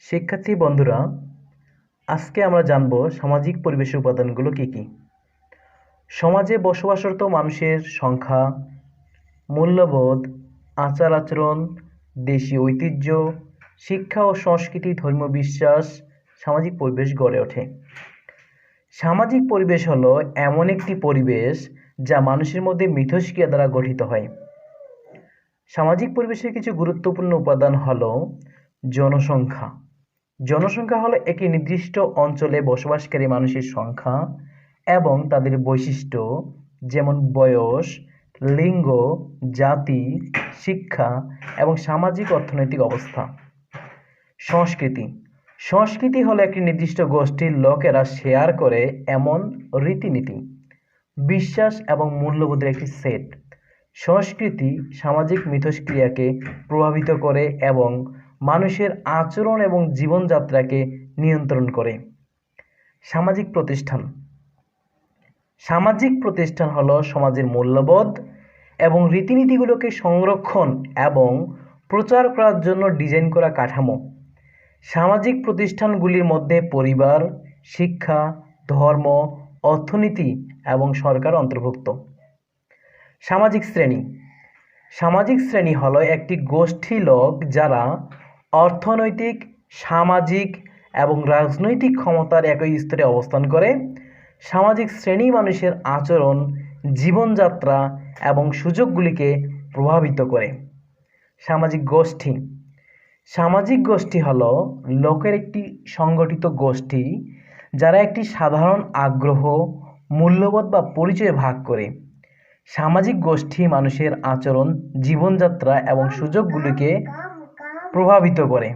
শিক্ষার্থী বন্ধুরা, আজকে আমরা জানব সামাজিক পরিবেশের উপাদানগুলো কী কী? সমাজে বসবাসরত মানুষের সংখ্যা, মূল্যবোধ, আচার আচরণ, দেশীয় ঐতিহ্য, শিক্ষা ও সংস্কৃতি ধর্মীয় বিশ্বাস, সামাজিক পরিবেশ গড়ে ওঠে। সামাজিক পরিবেশ হলো এমন একটি পরিবেশ যা মানুষের মধ্যে মিথস্ক্রিয়া দ্বারা গঠিত হয়। সামাজিক পরিবেশের কিছু গুরুত্বপূর্ণ উপাদান হল জনসংখ্যা। জনসংখ্যা হলো একটি নির্দিষ্ট অঞ্চলে বসবাসকারী মানুষের সংখ্যা এবং তাদের বৈশিষ্ট্য, যেমন বয়স, লিঙ্গ, জাতি, শিক্ষা এবং সামাজিক অর্থনৈতিক অবস্থা। সংস্কৃতি। সংস্কৃতি হলো একটি নির্দিষ্ট গোষ্ঠীর লোকেরা শেয়ার করে এমন রীতিনীতি, বিশ্বাস এবং মূল্যবোধের একটি সেট। সংস্কৃতি সামাজিক মিথস্ক্রিয়াকে প্রভাবিত করে এবং মানুষের আচরণ এবং জীবনযাত্রাকে নিয়ন্ত্রণ করে। সামাজিক প্রতিষ্ঠান। সামাজিক প্রতিষ্ঠান হলো সমাজের মূল্যবোধ এবং রীতিনীতিগুলোকে সংরক্ষণ এবং প্রচার করার জন্য ডিজাইন করা কাঠামো। সামাজিক প্রতিষ্ঠানগুলির মধ্যে পরিবার, শিক্ষা, ধর্ম, অর্থনীতি এবং সরকার অন্তর্ভুক্ত। সামাজিক শ্রেণি। সামাজিক শ্রেণি হলো একটি গোষ্ঠী লোক যারা অর্থনৈতিক, সামাজিক এবং রাজনৈতিক ক্ষমতার একই স্তরে অবস্থান করে। সামাজিক শ্রেণি মানুষের আচরণ, জীবনযাত্রা এবং সুযোগগুলিকে প্রভাবিত করে। সামাজিক গোষ্ঠী। সামাজিক গোষ্ঠী হল লোকের একটি সংগঠিত গোষ্ঠী যারা একটি সাধারণ আগ্রহ, মূল্যবোধ বা পরিচয় ভাগ করে। সামাজিক গোষ্ঠী মানুষের আচরণ, জীবনযাত্রা এবং সুযোগগুলিকে প্রভাবিত করে।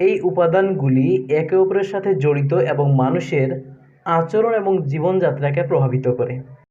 এই উপাদানগুলি একে অপরের সাথে জড়িত এবং মানুষের আচরণ এবং জীবনযাত্রাকে প্রভাবিত করে।